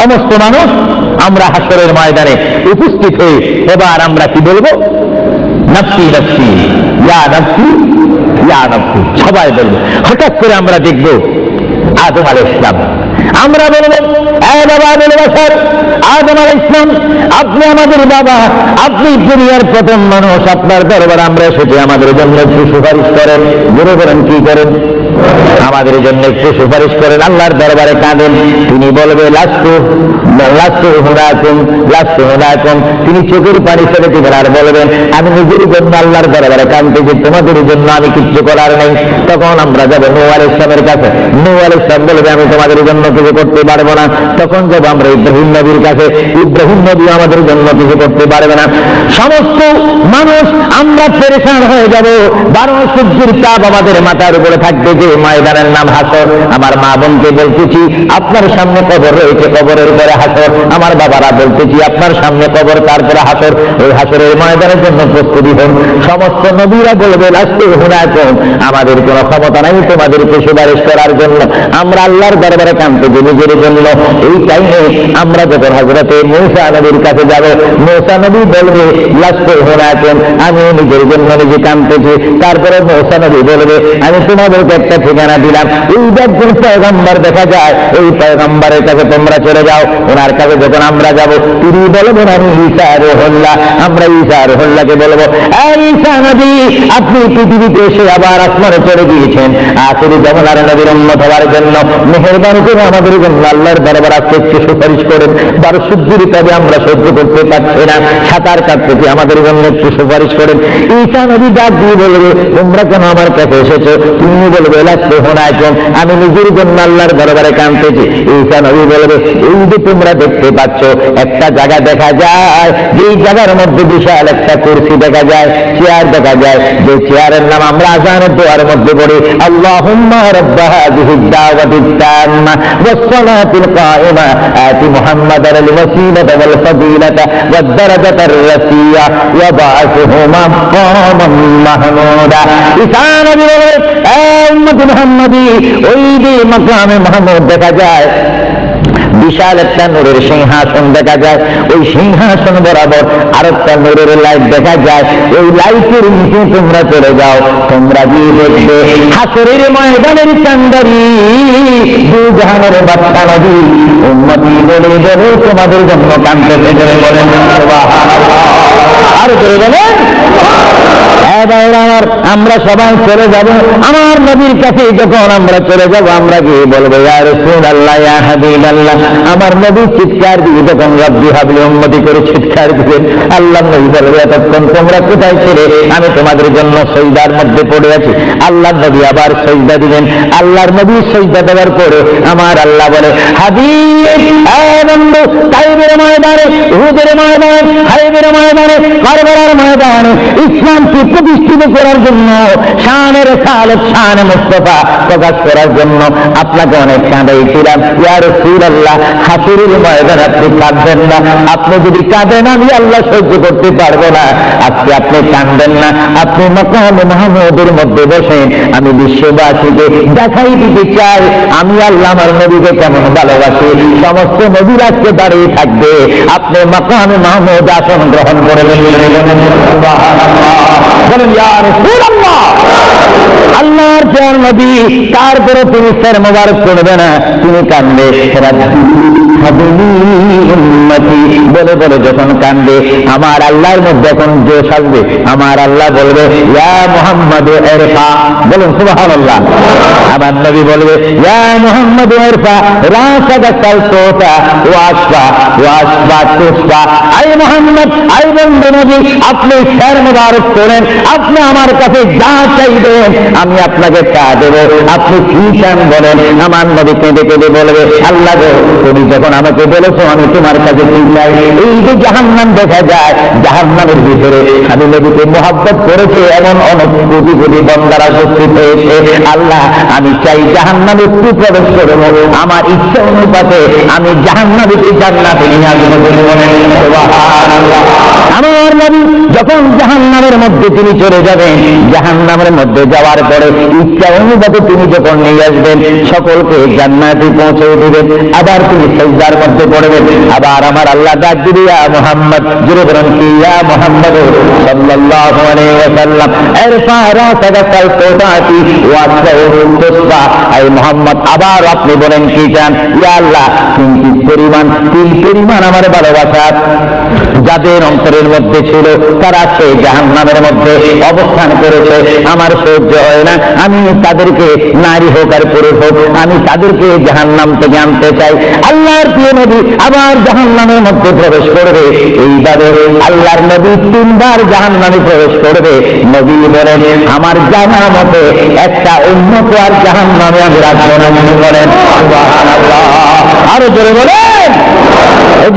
সমস্ত মানুষ আমরা হাসরের ময়দানে উপস্থিত হয়ে এবার আমরা কি বলব? নাফসি নাফসি, ইয়া নাফসি ইয়া নাফসি। সবাই বলব। হঠাৎ করে আমরা দেখব আদম আল ইসলাম আমরা বলব, এ বাবা বলব স্যার আদম আল ইসলাম আপনি আমাদের বাবা। আপনি দুনিয়ার প্রথম মানুষ। আপনার দরবার আমরা এসেছি। আমাদের জন্য সুপারিশ করেন গুরু করেন কি করেন? আমাদের জন্য একটু সুপারিশ করেন আল্লাহর দরবারে কাঁদেন। তিনি বলবে লাস্তু লাস্তু হুনাকুম লাস্তু হুনাকুম তিনি চোখের পানি ছেড়ে দিবেন আর বলবেন, আমি নিজের জন্য আল্লাহর দরবারে কাঁদতেছি তোমাদের জন্য আমি কিচ্ছু করার নেই। তখন আমরা যাব নৌ ইসলামের কাছে। নৌ ইসলাম বলবে, আমি তোমাদের জন্য কিছু করতে পারব না। তখন যাব আমরা ইব্রাহিম নবীর কাছে। ইব্রাহিম নবী আমাদের জন্য কিছু করতে পারবে না। সমস্ত মানুষ আমরা পরেশান হয়ে যাব। বারো সূর্যের তাপ আমাদের মাথার উপরে থাকবে যে ময়দানের নাম হাসর। আমার মা বোনকে বলতেছি, আপনার সামনে কবর রয়েছে, কবরের পরে হাসর। আমার বাবারা বলতেছি, আপনার সামনে কবর, তারপরে হাসর। ওই হাসরের ময়দানের জন্য প্রস্তুতি হন সমস্ত নবীরা বলবে লাস্টে হুনাকুম আমাদের কোনো ক্ষমতা নাই তোমাদেরকে সুপারিশ করার জন্য। আমরা আল্লাহর দরবারে কানতেছি নিজের জন্য। এই টাইমে আমরা যখন হজরতে মৌসা নবীর কাছে যাব, মৌসা নবী বলবে লাস্টে হুনাকুম আমি নিজের জন্য নিজে কানতেছি তারপরে মৌসা নবী বলবে, আমি তোমাদেরকে একটা ঠিকানা দিলাম। এই একজন পয়গম্বর দেখা যায়। এই পয়গম্বরের কাছে তোমরা চলে যাও। ওনার কাছে যখন আমরা যাব, তিনি বলবেন, আমি ঈসা রোহল্লা আমরা ঈসা রোহল্লাকে বলব ঈসা নবী, আপনি পৃথিবীতে এসে আবার আসমানে চলে গিয়েছেন। আসলে জমলার নবীর উন্নত হওয়ার জন্য মেহরবানি করে আমাদের জন্য আল্লাহর দরবার আসতে সুপারিশ করেন। বারো শুদ্ধির তবে আমরা সহ্য করতে পারছি না। সাঁতার কাটতেছি আমাদের জন্য একটু সুপারিশ করেন। ঈসা নবী ডাক দিয়ে বলবে, তোমরা কেন আমার কাছে এসেছ? তুমি বলবে লাগছে হোনায়কম আমি নিজের জন্য আল্লাহর দরবারে কানতেছি ঈসা নবী বলবে, এই যে তোমরা দেখতে পাচ্ছ, একটা জায়গা দেখা যায় যেই জায়গার মধ্যে বিশাল একটা কুর্সি দেখা যায়, চেয়ার দেখা যায়। যে চেয়ারের নাম আমরা আজানের দোয়ার মধ্যে পড়ি উম্মত মুহাম্মাদি, ওই যে মাকামে মাহমুদ দেখা যায় বিশাল একটা নূরের সিংহাসন দেখা যায়। ওই সিংহাসন বরাবর আর একটা নূরের লাইট দেখা যায়। ওই লাইটের নিচে তোমরা চলে যাও। তোমরা গিয়ে দেখবে হাসরের ময়দানের চান্দারি দু জাহানের বাচ্চা নদী। উন্নতি বলে বলে তোমাদের জন্য কান্দতে চলে বলেন আর করে বলেন আমার আমরা সবাই চলে যাব। আমার নবীর কাছে যখন আমরা চলে যাব, আমরা গিয়ে বলব, ইয়া রাসূলুল্লাহ, ইয়া হাবিবাল্লাহ। আমার নবী চিৎকার দিয়ে যখন রব্বি হাবলি উম্মতি করে চিৎকার দিবেন আল্লাহ নবী বলবে এতক্ষণ তোমরা কোথায় ছেড়ে আমি তোমাদের জন্য সৈদার মধ্যে পড়ে আছি। আল্লাহ নবী আবার সৈদা দিবেন আল্লাহর নবী সৈদা দেওয়ার পরে আমার আল্লাহ বলে, হাবিব বন্ধু, তাইবের ময়দানে উহুদের ময়দানে, হাইবের ময়দানে, কারবালার ময়দানে ইসলামকে প্রতিষ্ঠিত করার জন্য, শানের খালেদ শান মুস্তফা প্রকাশ করার জন্য আপনাকে অনেক কাঁদাইছিলাম। ইয়ার সুর আল্লাহ হাসুরের ময়দান আপনি কাঁদবেন না। আপনি যদি কাঁদেন, আমি আল্লাহ সহ্য করতে পারব না। আজকে আপনি কাঁদবেন না। আপনি মকাম মাহমুদের মধ্যে বসেন। আমি বিশ্ববাসীকে দেখাই দিতে চাই। আমি আল্লাহ আমার নবীকে কেমন ভালোবাসি? সমস্ত নবীর আজকে দাঁড়িয়ে থাকবে। আপনি মকামে মাহমুদ আসন গ্রহণ করে বলেন ইয়া রাসূলুল্লাহ! আল্লাহর প্রিয় নবী তারপরে তুমি স্যার মোবারক করবে না? তুমি কান্দে বলে বলে যখন কান্দে, আমার আল্লাহর মধ্যে এখন জোশ আসবে। আমার আল্লাহ বলবে, ইয়া মুহাম্মদ এরফা বলুন, সুবহানাল্লাহ। আমার নবী বলবে, ইয়া মুহাম্মদ এরফা রাসাদা কালসোতা ওয়াসফা ওয়াসফা তুসফা আই মুহাম্মদ, আই বন্ধু নবী, আপনি স্যার মোবারক করেন আপনি আমার কাছে যা চাইবেন আমি আপনাকে তা দেব। আপনি কি চান বলেন? আমার নবী কেঁদে কেঁদে বলবে, আল্লাহ গো, তুমি যখন আমাকে বলেছ, আমি তোমার কাছে কি চাই? এই যে জাহান্নাম দেখা যায়, জাহান্নামের ভিতরে আমি নবীকে মোহাব্বত করেছে, এমন অনেক কোটি কোটি বন্দারা উপস্থিত হয়েছে। আল্লাহ, আমি চাই জাহান্নামে একটু প্রবেশ করব। আমার ইচ্ছা অনুপাতে আমি আমি জাহান্নামীকে জান্নাতে নিয়ে আমার নবী, যখন জাহান্নামের মধ্যে তিনি চলে যাবেন, জাহান্নামের মধ্যে যাওয়ার পরে ইচ্ছা অনুপাতে তিনি যখন নিয়ে আসবেন সকলকে জান্নাতে পৌঁছে দিবেন আবার তিনি সেজদার মধ্যে পড়বেন আবার আমার আল্লাহ ইয়া মুহাম্মদ জুড়ে বলেন কি, ইয়া মুহাম্মদ? সাল্লাল্লাহু আলাইহি ওয়াসাল্লাম মুহাম্মদ, আবার আপনি বলেন কি চান? ইয়া আল্লাহ কিঞ্চিত পরিমাণ তিল পরিমাণ আমার ভালোবাসা যাদের অন্তরের মধ্যে ছিল, তারা সেই জাহান্নামের মধ্যে অবস্থান করেছে। আমার সহ্য হয় না। আমি তাদেরকে নারী হোক আর পুরুষ হোক, আমি তাদেরকে জাহান্নাম থেকে আনতে চাই। আল্লাহর প্রিয় নবী আবার জাহান্নামের মধ্যে প্রবেশ করবে। এইভাবে আল্লাহর নবী তিনবার জাহান্নামে প্রবেশ করবে। নবী বলেন, আমার জানা মতে একটা উন্নত আর জাহান্নামে আমি রাখব না সুবহানাল্লাহ। আরও জোরে বলেন।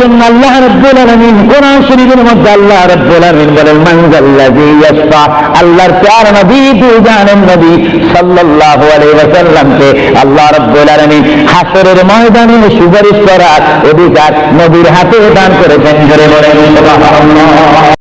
জন্য আল্লাহ রব্বুল আলমিন কোরআন শরীফের মধ্যে আল্লাহ রব্বুল আলমিন বলেন, মান যাল্লাযী ইয়াশফা আল্লাহর প্যার নবী জানেন নবী সাল্লাল্লাহু আলাইহি আল্লাহ রব্বুল আলমিন হাসরের ময়দানে সুপারিশ করার অধিকার নবীর হাতে দান করেছেন। ধরে বলেন